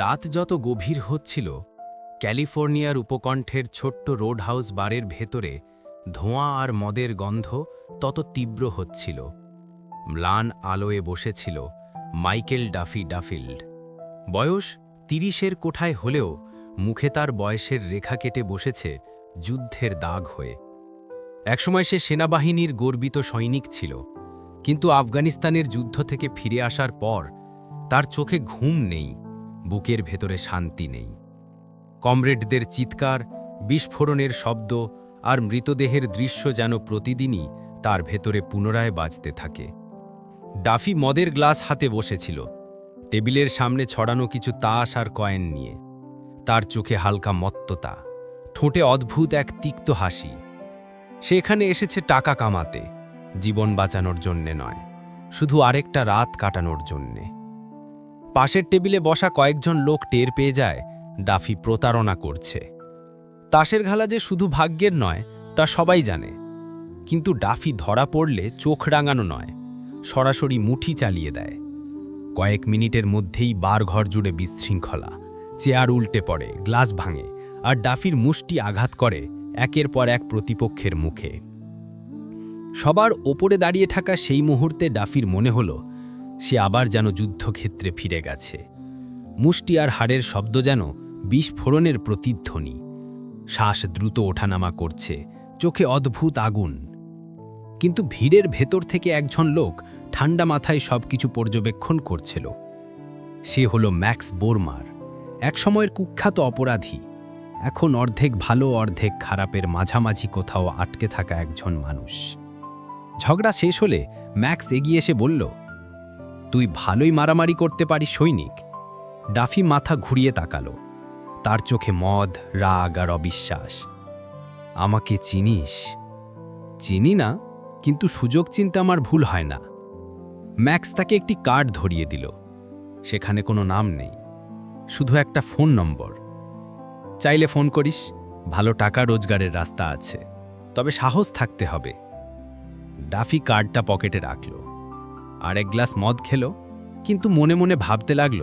রাত যত গভীর হচ্ছিল, ক্যালিফোর্নিয়ার উপকণ্ঠের ছোট্ট রোড হাউস বারের ভেতরে ধোঁয়া আর মদের গন্ধ তত তীব্র হচ্ছিল। ম্লান আলোয়ে বসেছিল মাইকেল ডাফি ডাফিল্ড। বয়স তিরিশের কোঠায় হলেও মুখে তার বয়সের রেখা কেটে বসেছে যুদ্ধের দাগ হয়ে। একসময় সে সেনাবাহিনীর গর্বিত সৈনিক ছিল, কিন্তু আফগানিস্তানের যুদ্ধ থেকে ফিরে আসার পর তার চোখে ঘুম নেই। বুকের ভেতরে শান্তি নেই। কমরেডদের চিৎকার, বিস্ফোরণের শব্দ আর মৃতদেহের দৃশ্য যেন প্রতিদিনই তার ভেতরে পুনরায় বাজতে থাকে। ডাফি মদের গ্লাস হাতে বসেছিল। টেবিলের সামনে ছড়ানো কিছু তাস আর কয়েন নিয়ে। তার চোখে হালকা মত্ততা। ঠোঁটে অদ্ভুত এক তিক্ত হাসি। সে এখানে এসেছে টাকা কামাতে। জীবন বাঁচানোর জন্যে নয়, শুধু আরেকটা রাত কাটানোর জন্যে। পাশের টেবিলে বসা কয়েকজন লোক টের পেয়ে যায়, ডাফি প্রতারণা করছে। তাসের ঘালা যে শুধু ভাগ্যের নয়, তা সবাই জানে। কিন্তু ডাফি ধরা পড়লে চোখ রাঙানো নয়, সরাসরি মুঠি চালিয়ে দেয়। কয়েক মিনিটের মধ্যেই বার ঘর জুড়ে বিশৃঙ্খলা, চেয়ার উল্টে পড়ে, গ্লাস ভাঙে, আর ডাফির মুষ্টি আঘাত করে একের পর এক প্রতিপক্ষের মুখে। সবার ওপরে দাঁড়িয়ে থাকা সেই মুহূর্তে ডাফির মনে হলো সে আবার যেন যুদ্ধক্ষেত্রে ফিরে গেছে। মুষ্টি আর হাড়ের শব্দ যেন বিস্ফোরণের প্রতিধ্বনি। শ্বাস দ্রুত ওঠানামা করছে, চোখে অদ্ভুত আগুন। কিন্তু ভিড়ের ভেতর থেকে একজন লোক ঠান্ডা মাথায় সবকিছু পর্যবেক্ষণ করছিল। সে হলো ম্যাক্স বোরমার, একসময়ের কুখ্যাত অপরাধী। এখন অর্ধেক ভালো, অর্ধেক খারাপের মাঝামাঝি কোথাও আটকে থাকা একজন মানুষ। ঝগড়া শেষ হলে ম্যাক্স এগিয়ে এসে বলল তুই ভালোই মারামারি করতে পারিস, সৈনিক। ডাফি মাথা ঘুরিয়ে তাকালো। তার চোখে মদ, রাগ আর অবিশ্বাস। আমাকে চিনিস? চিনি না, কিন্তু সুযোগ চিনতে আমার ভুল হয় না। ম্যাক্স তাকে একটি কার্ড ধরিয়ে দিল। সেখানে কোনো নাম নেই। শুধু একটা ফোন নম্বর। চাইলে ফোন করিস, ভালো টাকা রোজগারের রাস্তা আছে। তবে সাহস থাকতে হবে। ডাফি কার্ডটা পকেটে রাখল। আর এক গ্লাস মদ খেল, কিন্তু মনে মনে ভাবতে লাগল,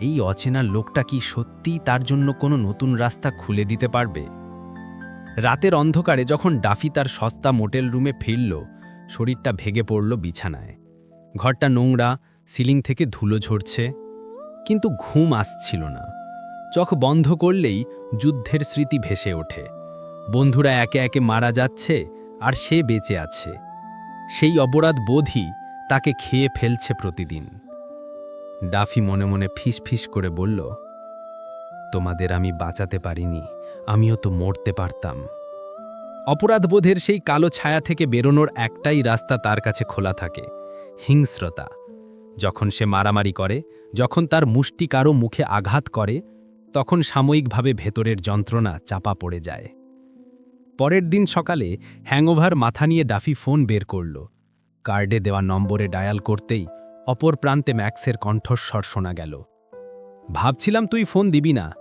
এই অচেনা লোকটা কি সত্যিই তার জন্য কোনো নতুন রাস্তা খুলে দিতে পারবে? রাতের অন্ধকারে যখন ডাফি তার সস্তা মোটেল রুমে ফিরল, শরীরটা ভেগে পড়ল বিছানায়। ঘরটা নোংরা, সিলিং থেকে ধুলো ঝরছে, কিন্তু ঘুম আসছিল না। চোখ বন্ধ করলেই যুদ্ধের স্মৃতি ভেসে ওঠে। বন্ধুরা একে একে মারা যাচ্ছে আর সে বেঁচে আছে। সেই অপরাধ বোধই তাকে খেয়ে ফেলছে প্রতিদিন। ডাফি মনে মনে ফিস ফিস করে বলল, তোমাদের আমি বাঁচাতে পারিনি, আমিও তো মরতে পারতাম। অপরাধবোধের সেই কালো ছায়া থেকে বেরোনোর একটাই রাস্তা তার কাছে খোলা থাকে, হিংস্রতা। যখন সে মারামারি করে, যখন তার মুষ্টি কারও মুখে আঘাত করে, তখন সাময়িকভাবে ভেতরের যন্ত্রণা চাপা পড়ে যায়। পরের দিন সকালে হ্যাংওভার মাথা নিয়ে ডাফি ফোন বের করল। কার্ডে দেওয়া নম্বরে ডায়াল করতেই অপর প্রান্তে ম্যাক্সের কণ্ঠস্বর শোনা গেল। ভাবছিলাম তুই ফোন দিবি না।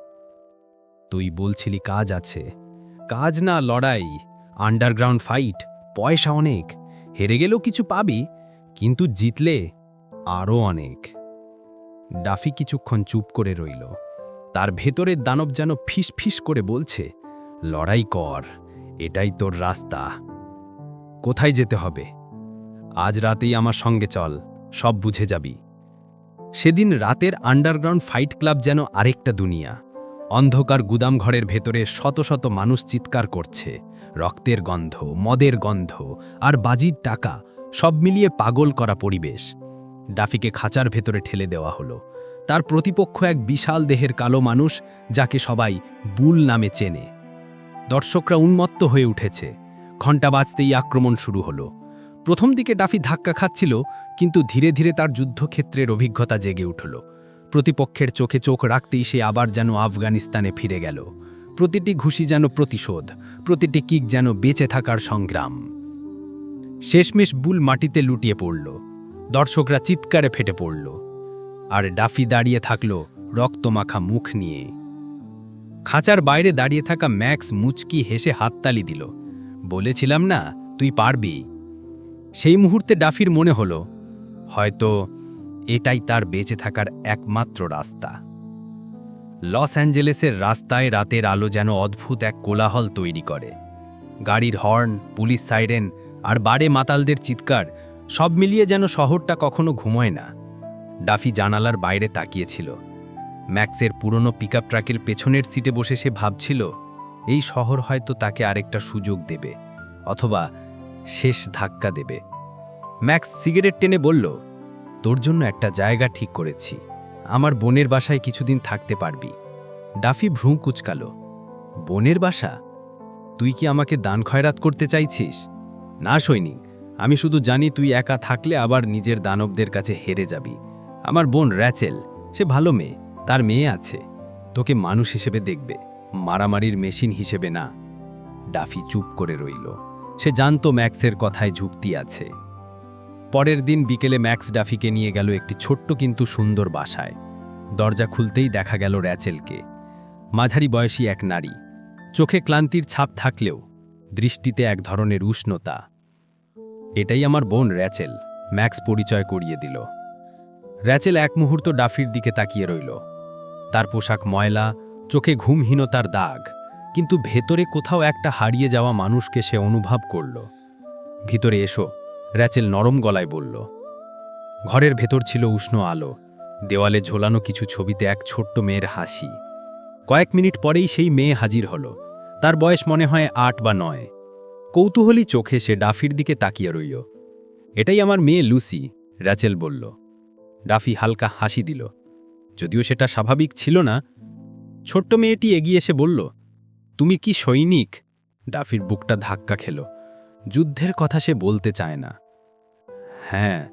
তুই বলছিলি কাজ আছে। কাজ না, লড়াই। আন্ডারগ্রাউন্ড ফাইট, পয়সা অনেক। হেরে গেলেও কিছু পাবি, কিন্তু জিতলে আরও অনেক। ডাফি কিছুক্ষণ চুপ করে রইল। তার ভেতরের দানব যেন ফিস ফিস করে বলছে, লড়াই কর, এটাই তোর রাস্তা। কোথায় যেতে হবে? আজ রাতেই আমার সঙ্গে চল, সব বুঝে যাবি। সেদিন রাতের আন্ডারগ্রাউন্ড ফাইট ক্লাব যেন আরেকটা দুনিয়া। অন্ধকার গুদামঘরের ভেতরে শত শত মানুষ চিৎকার করছে। রক্তের গন্ধ, মদের গন্ধ, আর বাজির টাকা, সব মিলিয়ে পাগল করা পরিবেশ। ডাফিকে খাঁচার ভেতরে ঠেলে দেওয়া হলো। তার প্রতিপক্ষ এক বিশাল দেহের কালো মানুষ, যাকে সবাই বুল নামে চেনে। দর্শকরা উন্মত্ত হয়ে উঠেছে। ঘণ্টা বাজতেই আক্রমণ শুরু হলো। প্রথম দিকে ডাফি ধাক্কা খাচ্ছিল, কিন্তু ধীরে ধীরে তার যুদ্ধক্ষেত্রের অভিজ্ঞতা জেগে উঠল। প্রতিপক্ষের চোখে চোখ রাখতেই সে আবার যেন আফগানিস্তানে ফিরে গেল। প্রতিটি ঘুষি যেন প্রতিশোধ, প্রতিটি কিক যেন বেঁচে থাকার সংগ্রাম। শেষমেশ বুল মাটিতে লুটিয়ে পড়ল। দর্শকরা চিৎকারে ফেটে পড়ল। আর ডাফি দাঁড়িয়ে থাকল রক্তমাখা মুখ নিয়ে। খাঁচার বাইরে দাঁড়িয়ে থাকা ম্যাক্স মুচকি হেসে হাততালি দিল। বলেছিলাম না, তুই পারবি। সেই মুহূর্তে ডাফির মনে হলো, হয়তো এটাই তার বেঁচে থাকার একমাত্র রাস্তা। লস অ্যাঞ্জেলেসের রাস্তায় রাতের আলো যেন অদ্ভুত এক কোলাহল তৈরি করে। গাড়ির হর্ন, পুলিশ সাইরেন আর বারে মাতালদের চিৎকার, সব মিলিয়ে যেন শহরটা কখনো ঘুমোয় না। ডাফি জানালার বাইরে তাকিয়েছিল। ম্যাক্সের পুরনো পিকআপ ট্রাকের পেছনের সিটে বসে সে ভাবছিল, এই শহর হয়তো তাকে আরেকটা সুযোগ দেবে, অথবা শেষ ধাক্কা দেবে। ম্যাক্স সিগারেট টেনে বলল, তোর জন্য একটা জায়গা ঠিক করেছি। আমার বোনের বাসায় কিছুদিন থাকতে পারবি। ডাফি ভ্রু কুচকালো, বোনের বাসা? তুই কি আমাকে দান খয়রাত করতে চাইছিস? না সৈনিক আমি শুধু জানি তুই একা থাকলে আবার নিজের দানবদের কাছে হেরে যাবি। আমার বোন র্যাচেল, সে ভালো মেয়ে, তার মেয়ে আছে। তোকে মানুষ হিসেবে দেখবে, মারামারির মেশিন হিসেবে না। ডাফি চুপ করে রইল। সে জানত ম্যাক্সের কথায় যুক্তি আছে। পরের দিন বিকেলে ম্যাক্স ডাফিকে নিয়ে গেল একটি ছোট্ট কিন্তু সুন্দর বাসায়। দরজা খুলতেই দেখা গেল র্যাচেলকে। মাঝারি বয়সী এক নারী। চোখে ক্লান্তির ছাপ থাকলেও দৃষ্টিতে এক ধরনের উষ্ণতা। এটাই আমার বোন, র্যাচেল, ম্যাক্স পরিচয় করিয়ে দিল। র্যাচেল এক মুহূর্ত ডাফির দিকে তাকিয়ে রইল। তার পোশাক ময়লা, চোখে ঘুমহীনতার দাগ। কিন্তু ভেতরে কোথাও একটা হারিয়ে যাওয়া মানুষকে সে অনুভব করল। ভিতরে এসো, র্যাচেল নরম গলায় বলল। ঘরের ভেতর ছিল উষ্ণ আলো, দেওয়ালে ঝোলানো কিছু ছবিতে এক ছোট্ট মেয়ের হাসি। কয়েক মিনিট পরেই সেই মেয়ে হাজির হল। তার বয়স মনে হয় আট বা নয়। কৌতূহলী চোখে সে ডাফির দিকে তাকিয়ে রইল। এটাই আমার মেয়ে লুসি, র্যাচেল বলল। ডাফি হালকা হাসি দিল। যদিও সেটা স্বাভাবিক ছিল না, ছোট্ট মেয়েটি এগিয়ে এসে বলল তুমি কি সৈনিক? ডাফির বুকটা ধাক্কা খেল। যুদ্ধের কথা সে বলতে চায় না। হ্যাঁ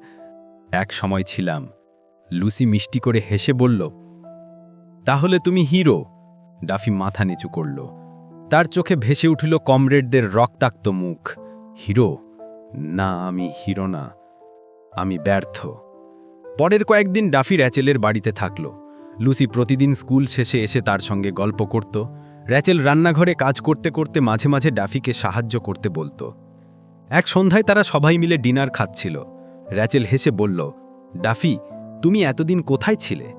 এক সময় ছিলাম। লুসি মিষ্টি করে হেসে বলল, তাহলে তুমি হিরো? ডাফি মাথা নিচু করল। তার চোখে ভেসে উঠিল কমরেডদের রক্তাক্ত মুখ। হিরো? না, আমি হিরো না। আমি ব্যর্থ। পরের কয়েকদিন ডাফি র্যাচেলের বাড়িতে থাকল। লুসি প্রতিদিন স্কুল শেষে এসে তার সঙ্গে গল্প করত। র্যাচেল রান্নাঘরে কাজ করতে করতে মাঝে মাঝে ডাফিকে সাহায্য করতে বলতো। এক সন্ধ্যায় তারা সবাই মিলে ডিনার খাচ্ছিল। র্যাচেল হেসে বলল, ডাফি, তুমি এতদিন কোথায় ছিলে?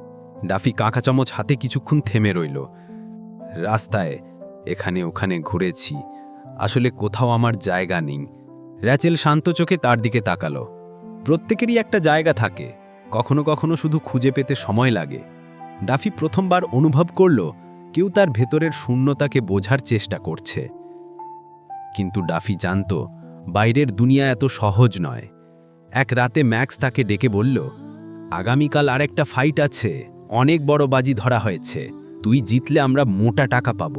ডাফি কাঁকা চামচ হাতে কিছুক্ষণ থেমে রইল। রাস্তায়, এখানে ওখানে ঘুরেছি। আসলে কোথাও আমার জায়গা নেই। র্যাচেল শান্ত চোখে তার দিকে তাকালো। প্রত্যেকেরই একটা জায়গা থাকে। কখনো কখনো শুধু খুঁজে পেতে সময় লাগে। ডাফি প্রথমবার অনুভব করল কেউ তার ভেতরের শূন্যতাকে বোঝার চেষ্টা করছে। কিন্তু ডাফি জানত, বাইরের দুনিয়া এত সহজ নয়। এক রাতে ম্যাক্স তাকে ডেকে বলল, আগামীকাল আরেকটা ফাইট আছে, অনেক বড় বাজি ধরা হয়েছে, তুই জিতলে আমরা মোটা টাকা পাব।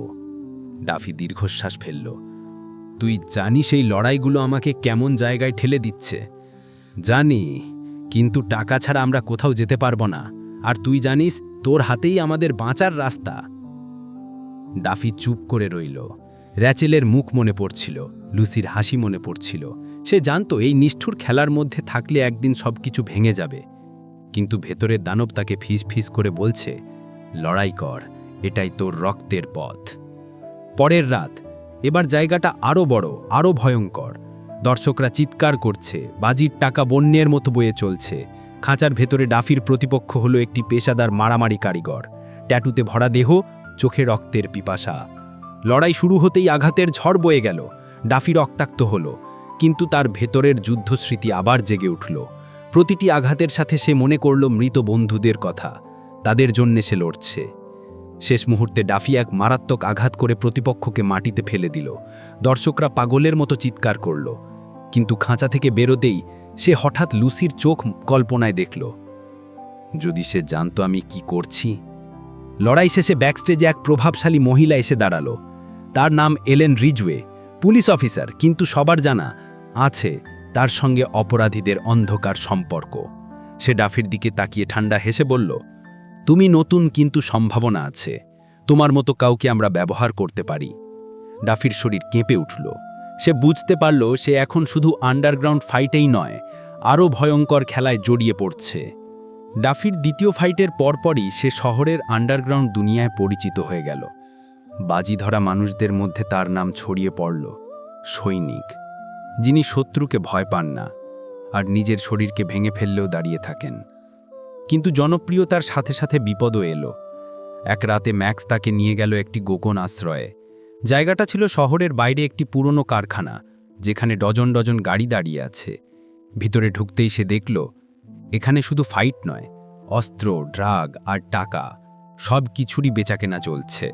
ডাফি দীর্ঘশ্বাস ফেলল, তুই জানিস এই লড়াইগুলো আমাকে কেমন জায়গায় ঠেলে দিচ্ছে? জানি, কিন্তু টাকা ছাড়া আমরা কোথাও যেতে পারব না, আর তুই জানিস, তোর হাতেই আমাদের বাঁচার রাস্তা। ডাফি চুপ করে রইল। র্যাচেলের মুখ মনে পড়ছিল, লুসির হাসি মনে পড়ছিল। সে জানত এই নিষ্ঠুর খেলার মধ্যে থাকলে একদিন সবকিছু ভেঙে যাবে। কিন্তু ভেতরের দানব তাকে ফিস ফিস করে বলছে, লড়াই কর, এটাই তোর রক্তের পথ। পরের রাত, এবার জায়গাটা আরও বড় আরও ভয়ঙ্কর। দর্শকরা চিৎকার করছে, বাজির টাকা বন্যের মতো বয়ে চলছে। খাঁচার ভেতরে ডাফির প্রতিপক্ষ হলো একটি পেশাদার মারামারি কারিগর। ট্যাটুতে ভরা দেহ চোখে রক্তের পিপাসা। লড়াই শুরু হতেই আঘাতের ঝড় বয়ে গেল। ডাফি রক্তাক্ত হলো। কিন্তু তার ভেতরের যুদ্ধস্মৃতি আবার জেগে উঠল। প্রতিটি আঘাতের সাথে সে মনে করল মৃত বন্ধুদের কথা। তাদের জন্যে সে লড়ছে। শেষ মুহূর্তে ডাফি এক মারাত্মক আঘাত করে প্রতিপক্ষকে মাটিতে ফেলে দিল। দর্শকরা পাগলের মতো চিৎকার করল। কিন্তু খাঁচা থেকে বেরোতেই সে হঠাৎ লুসির চোখ কল্পনায় দেখল। যদি সে জানতো আমি কি করছি? লড়াই শেষে ব্যাকস্টেজে এক প্রভাবশালী মহিলা এসে দাঁড়াল। তার নাম এলেন রিজওয়ে। পুলিশ অফিসার, কিন্তু সবার জানা আছে তার সঙ্গে অপরাধীদের অন্ধকার সম্পর্ক। সে ডাফির দিকে তাকিয়ে ঠান্ডা হেসে বলল, তুমি নতুন, কিন্তু সম্ভাবনা আছে। তোমার মতো কাউকে আমরা ব্যবহার করতে পারি। ডাফির শরীর কেঁপে উঠল। সে বুঝতে পারল, সে এখন শুধু আন্ডারগ্রাউন্ড ফাইটেই নয়, আরও ভয়ঙ্কর খেলায় জড়িয়ে পড়ছে। ডাফির দ্বিতীয় ফাইটের পরপরই সে শহরের আন্ডারগ্রাউন্ড দুনিয়ায় পরিচিত হয়ে গেল। বাজি ধরা মানুষদের মধ্যে তার নাম ছড়িয়ে পড়ল, সৈনিক। যিনি শত্রুকে ভয় পান না, আর নিজের শরীরকে ভেঙে ফেললেও দাঁড়িয়ে থাকেন। কিন্তু জনপ্রিয়তার সাথে সাথে বিপদও এলো। এক রাতে ম্যাক্স তাকে নিয়ে গেল একটি গোপন আশ্রয়ে। জায়গাটা ছিল শহরের বাইরে একটি পুরনো কারখানা, যেখানে ডজন ডজন গাড়ি দাঁড়িয়ে আছে। ভিতরে ঢুকতেই সে দেখল এখানে শুধু ফাইট নয়, অস্ত্র ড্রাগ আর টাকা, সব কিছুরই বেচাকেনা চলছে।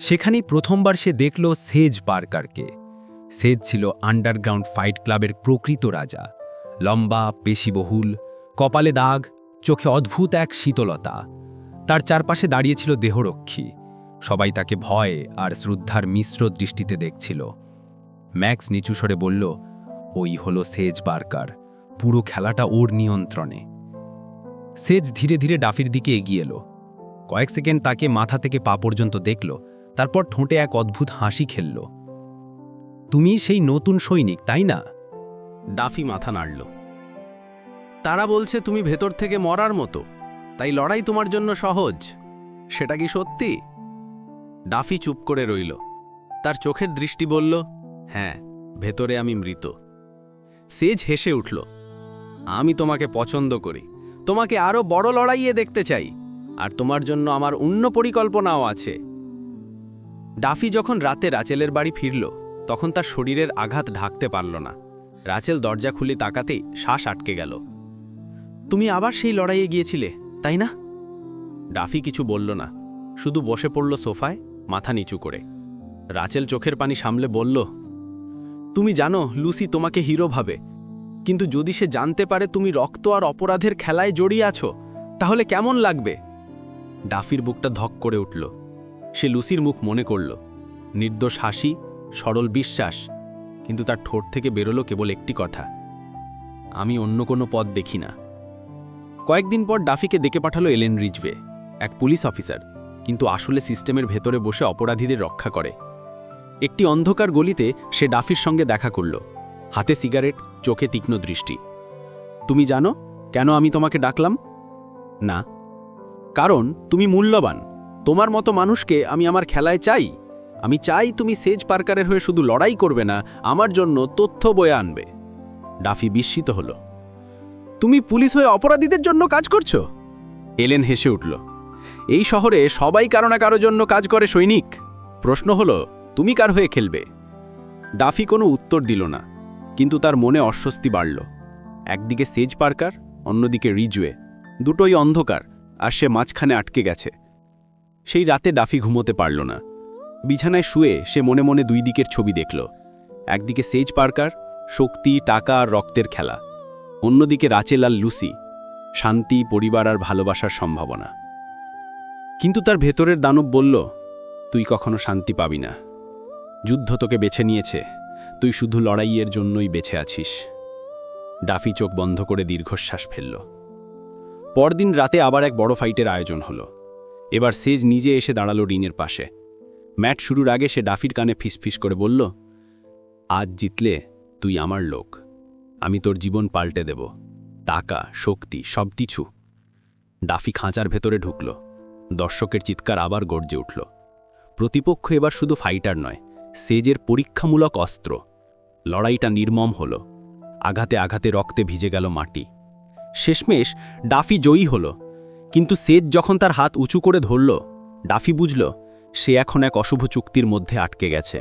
সেখানেই প্রথমবার সে দেখল সেজ পার্কারকে সেজ ছিল আন্ডারগ্রাউন্ড ফাইট ক্লাবের প্রকৃত রাজা। লম্বা, পেশিবহুল, কপালে দাগ, চোখে অদ্ভুত এক শীতলতা। তার চারপাশে দাঁড়িয়েছিল দেহরক্ষী। সবাই তাকে ভয় আর শ্রদ্ধার মিশ্র দৃষ্টিতে দেখছিল। ম্যাক্স নিচু স্বরে বলল, ওই হলো সেজ পার্কার পুরো খেলাটা ওর নিয়ন্ত্রণে। সেজ ধীরে ধীরে ডাফির দিকে এগিয়ে এলো। কয়েক সেকেন্ড তাকে মাথা থেকে পা পর্যন্ত দেখল, তারপর ঠোঁটে এক অদ্ভুত হাসি খেলল। তুমি সেই নতুন সৈনিক, তাই না? ডাফি মাথা নাড়ল। তারা বলছে তুমি ভেতর থেকে মরার মতো, তাই লড়াই তোমার জন্য সহজ। সেটা কি সত্যি? ডাফি চুপ করে রইল। তার চোখের দৃষ্টি বলল হ্যাঁ ভেতরে আমি মৃত। সেজ হেসে উঠল। আমি তোমাকে পছন্দ করি। তোমাকে আরও বড় লড়াইয়ে দেখতে চাই। আর তোমার জন্য আমার অন্য পরিকল্পনাও আছে। ডাফি যখন রাতে রাচেলের বাড়ি ফিরল, তখন তার শরীরের আঘাত ঢাকতে পারল না। রাচেল দরজা খুলে তাকাতেই শ্বাস আটকে গেল। তুমি আবার সেই লড়াইয়ে গিয়েছিলে, তাই না? ডাফি কিছু বলল না। শুধু বসে পড়ল সোফায়, মাথা নিচু করে। রাচেল চোখের পানি সামলে বলল, তুমি জানো, লুসি তোমাকে হিরো ভাবে। কিন্তু যদি সে জানতে পারে তুমি রক্ত আর অপরাধের খেলায় জড়িয়ে আছো, তাহলে কেমন লাগবে? ডাফির বুকটা ধক করে উঠল। সে লুসির মুখ মনে করল। নির্দোষ হাসি, সরল বিশ্বাস, কিন্তু তার ঠোঁট থেকে বেরোলো কেবল একটি কথা। আমি অন্য কোনো পথ দেখি না। কয়েকদিন পর ডাফিকে ডেকে পাঠালো এলেন রিজওয়ে এক পুলিশ অফিসার, কিন্তু আসলে সিস্টেমের ভেতরে বসে অপরাধীদের রক্ষা করে। একটি অন্ধকার গলিতে সে ডাফির সঙ্গে দেখা করল। হাতে সিগারেট, চোখে তীক্ষ্ণ দৃষ্টি। তুমি জানো কেন আমি তোমাকে ডাকলাম? না। কারণ তুমি মূল্যবান। তোমার মতো মানুষকে আমি আমার খেলায় চাই। আমি চাই তুমি সেজ পার্কারের হয়ে শুধু লড়াই করবে না, আমার জন্য তথ্য বয়ে আনবে। ডাফি বিস্মিত হল। তুমি পুলিশ হয়ে অপরাধীদের জন্য কাজ করছ? এলেন হেসে উঠল। এই শহরে সবাই কারও না কারও জন্য কাজ করে, সৈনিক। প্রশ্ন হলো, তুমি কার হয়ে খেলবে? ডাফি কোনো উত্তর দিল না। কিন্তু তার মনে অস্বস্তি বাড়ল। একদিকে সেজ পার্কার, অন্যদিকে রিজওয়ে। দুটোই অন্ধকার, আর সে মাঝখানে আটকে গেছে। সেই রাতে ডাফি ঘুমোতে পারল না। বিছানায় শুয়ে সে মনে মনে দুই দিকের ছবি দেখল। একদিকে সেজ পার্কার, শক্তি, টাকা আর রক্তের খেলা। অন্যদিকে রাচেল আর লুসি, শান্তি, পরিবার আর ভালোবাসার সম্ভাবনা। কিন্তু তার ভেতরের দানব বলল, তুই কখনো শান্তি পাবি না। যুদ্ধ তোকে বেছে নিয়েছে। তুই শুধু লড়াইয়ের জন্যই বেছে আছিস। ডাফি চোখ বন্ধ করে দীর্ঘশ্বাস ফেলল। পরদিন রাতে আবার এক বড় ফাইটের আয়োজন হলো। এবার সেজ নিজে এসে দাঁড়াল রিনের পাশে। ম্যাট শুরুর আগে সে ডাফির কানে ফিসফিস করে বলল, আজ জিতলে তুই আমার লোক। আমি তোর জীবন পাল্টে দেব। টাকা, শক্তি সব কিছু ডাফি খাঁচার ভেতরে ঢুকল। দর্শকের চিৎকার আবার গর্জে উঠল। প্রতিপক্ষ এবার শুধু ফাইটার নয় সেজের পরীক্ষামূলক অস্ত্র। লড়াইটা নির্মম হল। আঘাতে আঘাতে রক্তে ভিজে গেল মাটি। শেষমেশ ডাফি জয়ী হল। কিন্তু সেজ যখন তার হাত উঁচু করে ধরল, ডাফি বুঝল, সে এখন এক অশুভ চুক্তির মধ্যে আটকে গেছে।